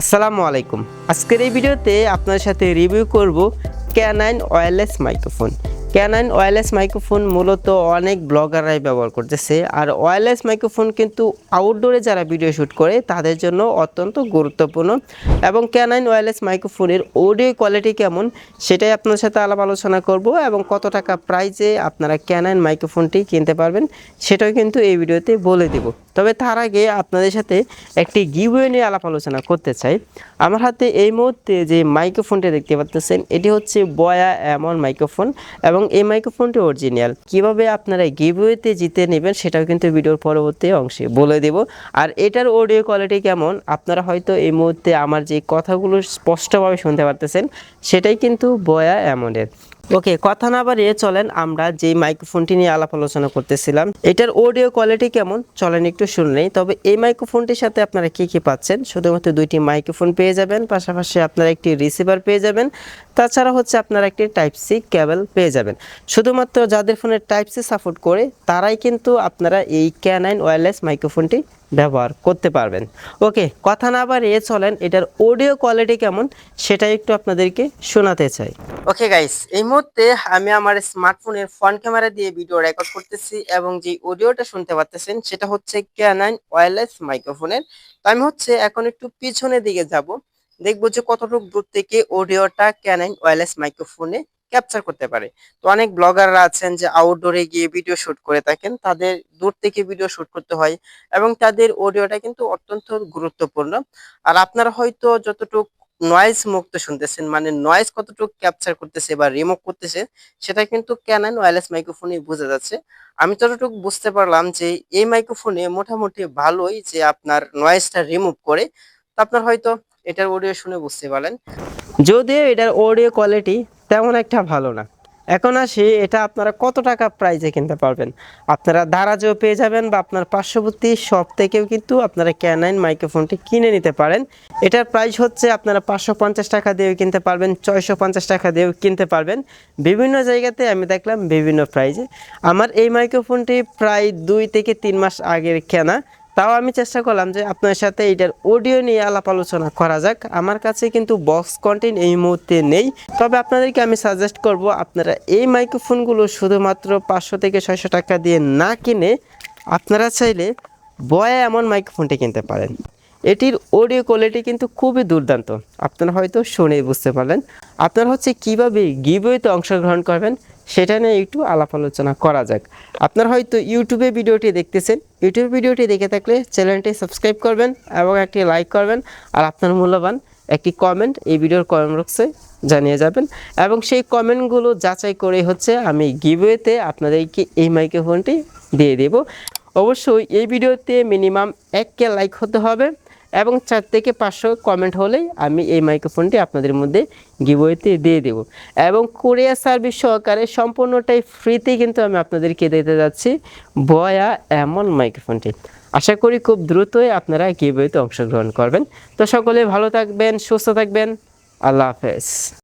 আসসালামু আলাইকুম। আজকের এই ভিডিওতে আপনার সাথে রিভিউ করব canine wireless microphone canine wireless microphone মূলত অনেক ব্লগাররাই ব্যবহার করতেছে। আর ওয়্যারলেস মাইক্রোফোন কিন্তু আউটডোরে যারা ভিডিও শ্যুট করে, তাদের জন্য অত্যন্ত গুরুত্বপূর্ণ। এবং ক্যানাইন ওয়্যারলেস মাইক্রোফোনের অডিও কোয়ালিটি কেমন, সেটাই আপনার সাথে আলাপ আলোচনা করব। এবং কত টাকা প্রাইজে আপনারা ক্যানাইন মাইক্রোফোনটি কিনতে পারবেন, সেটাও কিন্তু এই ভিডিওতে বলে দেব। তবে তার আগে আপনাদের সাথে একটি গিভওয়ে নিয়ে আলাপ আলোচনা করতে চাই। আমার হাতে এই মুহূর্তে যে মাইক্রোফোনটি দেখতে পাচ্ছেন, এটি হচ্ছে বয়া এমন মাইক্রোফোন। এবং এই মাইক্রোফোনটি অরিজিনাল। কীভাবে আপনারা গিভওয়েতে জিতে নেবেন সেটাও কিন্তু ভিডিওর পরবর্তী অংশে বলে দেব। আর এটার অডিও কোয়ালিটি কেমন? আপনারা হয়তো এই মুহূর্তে আমার যে কথাগুলো স্পষ্টভাবে শুনতে পারতেছেন, সেটাই কিন্তু বয়া এমনের। ওকে, কথা না বাড়িয়ে চলেন, আমরা যে মাইক্রোফোনটি নিয়ে আলাপ আলোচনা করতেছিলাম, এটার অডিও কোয়ালিটি কেমন? চলেন একটু শুনে নেই, তবে এই মাইক্রোফোনটির সাথে আপনারা কি কি পাচ্ছেন? শুধুমাত্র দুইটি মাইক্রোফোন পেয়ে যাবেন, পাশাপাশি আপনারা একটি রিসিভার পেয়ে যাবেন, তাছাড়া হচ্ছে আপনারা একটি টাইপ সি কেবল পেয়ে যাবেন। শুধুমাত্র যাদের ফোনে টাইপ সি সাপোর্ট করে, তারাই কিন্তু আপনারা এই ক্যানাইন ওয়্যারলেস মাইক্রোফোনটি ব্যবহার করতে পারবেন। ওকে, কথা না বাড়িয়ে চলেন, এটার অডিও কোয়ালিটি কেমন সেটা একটু আপনাদেরকে শোনাতে চাই। ওকে গাইস এই মুহূর্তে আমি আমার স্মার্টফোনের ফ্রন্ট ক্যামেরা দিয়ে ভিডিও রেকর্ড করতেছি এবং যে অডিওটা শুনতে পাচ্ছেন সেটা হচ্ছে ক্যানাইন ওয়্যারলেস মাইক্রোফোনের তো আমি হচ্ছে এখন একটু পিছনের দিকে যাব। দেখব যে কতটুকু দূর থেকে অডিওটা ক্যানাইন ওয়্যারলেস মাইক্রোফোনে ক্যাপচার করতে পারে। তো অনেক ব্লগাররা আছেন যে আউটডোরে গিয়ে ভিডিও শুট করে থাকেন, তাদের দূর থেকে ভিডিও শুট করতে হয় এবং তাদের অডিওটা কিন্তু অত্যন্ত গুরুত্বপূর্ণ। আর আপনারা হয়তো যতটুকু নয়েজ মুক্ত শুনতেছেন মানে নয়েজ কতটুকু ক্যাপচার করতেছে বা রিমুভ করতেছে, সেটা কিন্তু ক্যানন ওয়্যারলেস মাইক্রোফোনে বোঝা যাচ্ছে। আমি যতটুকু বুঝতে পারলাম যে এই মাইক্রোফোনে মোটামুটি ভালোই যে আপনার নয়েজটা রিমুভ করে, তো আপনার হয়তো এটার অডিও শুনে বুঝতে পারলেন। যদিও এটার অডিও কোয়ালিটি তেমন একটা ভালো না। এখন আসি, এটা আপনারা কত টাকা প্রাইজে কিনতে পারবেন? আপনারা দারাজেও পেয়ে যাবেন বা আপনার পার্শ্ববর্তী শপ থেকেও কিন্তু আপনারা ক্যানাইন মাইক্রোফোনটি কিনে নিতে পারেন। এটার প্রাইস হচ্ছে আপনারা পাঁচশো পঞ্চাশ টাকা দিয়েও কিনতে পারবেন, ছয়শো পঞ্চাশ টাকা দিয়েও কিনতে পারবেন। বিভিন্ন জায়গাতে আমি দেখলাম বিভিন্ন প্রাইজে আমার এই মাইক্রোফোনটি প্রায় দুই থেকে তিন মাস আগের কেনা। তাও আমি চেষ্টা করলাম যে আপনার সাথে এটার অডিও নিয়ে আলাপ আলোচনা করা যাক। আমার কাছে কিন্তু বক্স কন্টেন্ট এই মুহূর্তে নেই। তবে আপনাদেরকে আমি সাজেস্ট করব, আপনারা এই মাইক্রোফোনগুলো শুধুমাত্র পাঁচশো থেকে ছয়শো টাকা দিয়ে না কিনে আপনারা চাইলে বয়া এমন মাইক্রোফোনটি কিনতে পারেন। এটির অডিও কোয়ালিটি কিন্তু খুবই দুর্দান্ত। আপনারা হয়তো শুনেই বুঝতে পারলেন। আপনারা হচ্ছে কীভাবে গিভওয়েতে অংশগ্রহণ করবেন সেটা নিয়ে একটু আলাপ আলোচনা করা যাক। আপনারা হয়তো ইউটিউবে ভিডিওটি দেখতেছেন। ইউটিউবে ভিডিওটি দেখে থাকলে চ্যানেলটি সাবস্ক্রাইব করবেন এবং একটি লাইক করবেন আর আপনার মূল্যবান একটি কমেন্ট এই ভিডিওর কমেন্ট বক্সে জানিয়ে যাবেন। এবং সেই কমেন্টগুলো যাচাই করে হচ্ছে আমি গিভওয়েতে আপনাদেরকে এই মাইক্রোফোনটি দিয়ে দেব। অবশ্যই এই ভিডিওতে মিনিমাম এক কে লাইক হতে হবে। এবং চার থেকে পাঁচশো কমেন্ট হলেই আমি এই মাইক্রোফোনটি আপনাদের মধ্যে গিবইতে দিয়ে দেব। এবং কোরিয়া সার্ভিস সহকারে সম্পূর্ণটাই ফ্রিতে কিন্তু আমি আপনাদেরকে দিতে যাচ্ছি বয়া এমন মাইক্রোফোনটি আশা করি খুব দ্রুতই আপনারা গিবইতে অংশগ্রহণ করবেন। তো সকলে ভালো থাকবেন, সুস্থ থাকবেন। আল্লাহ হাফেজ।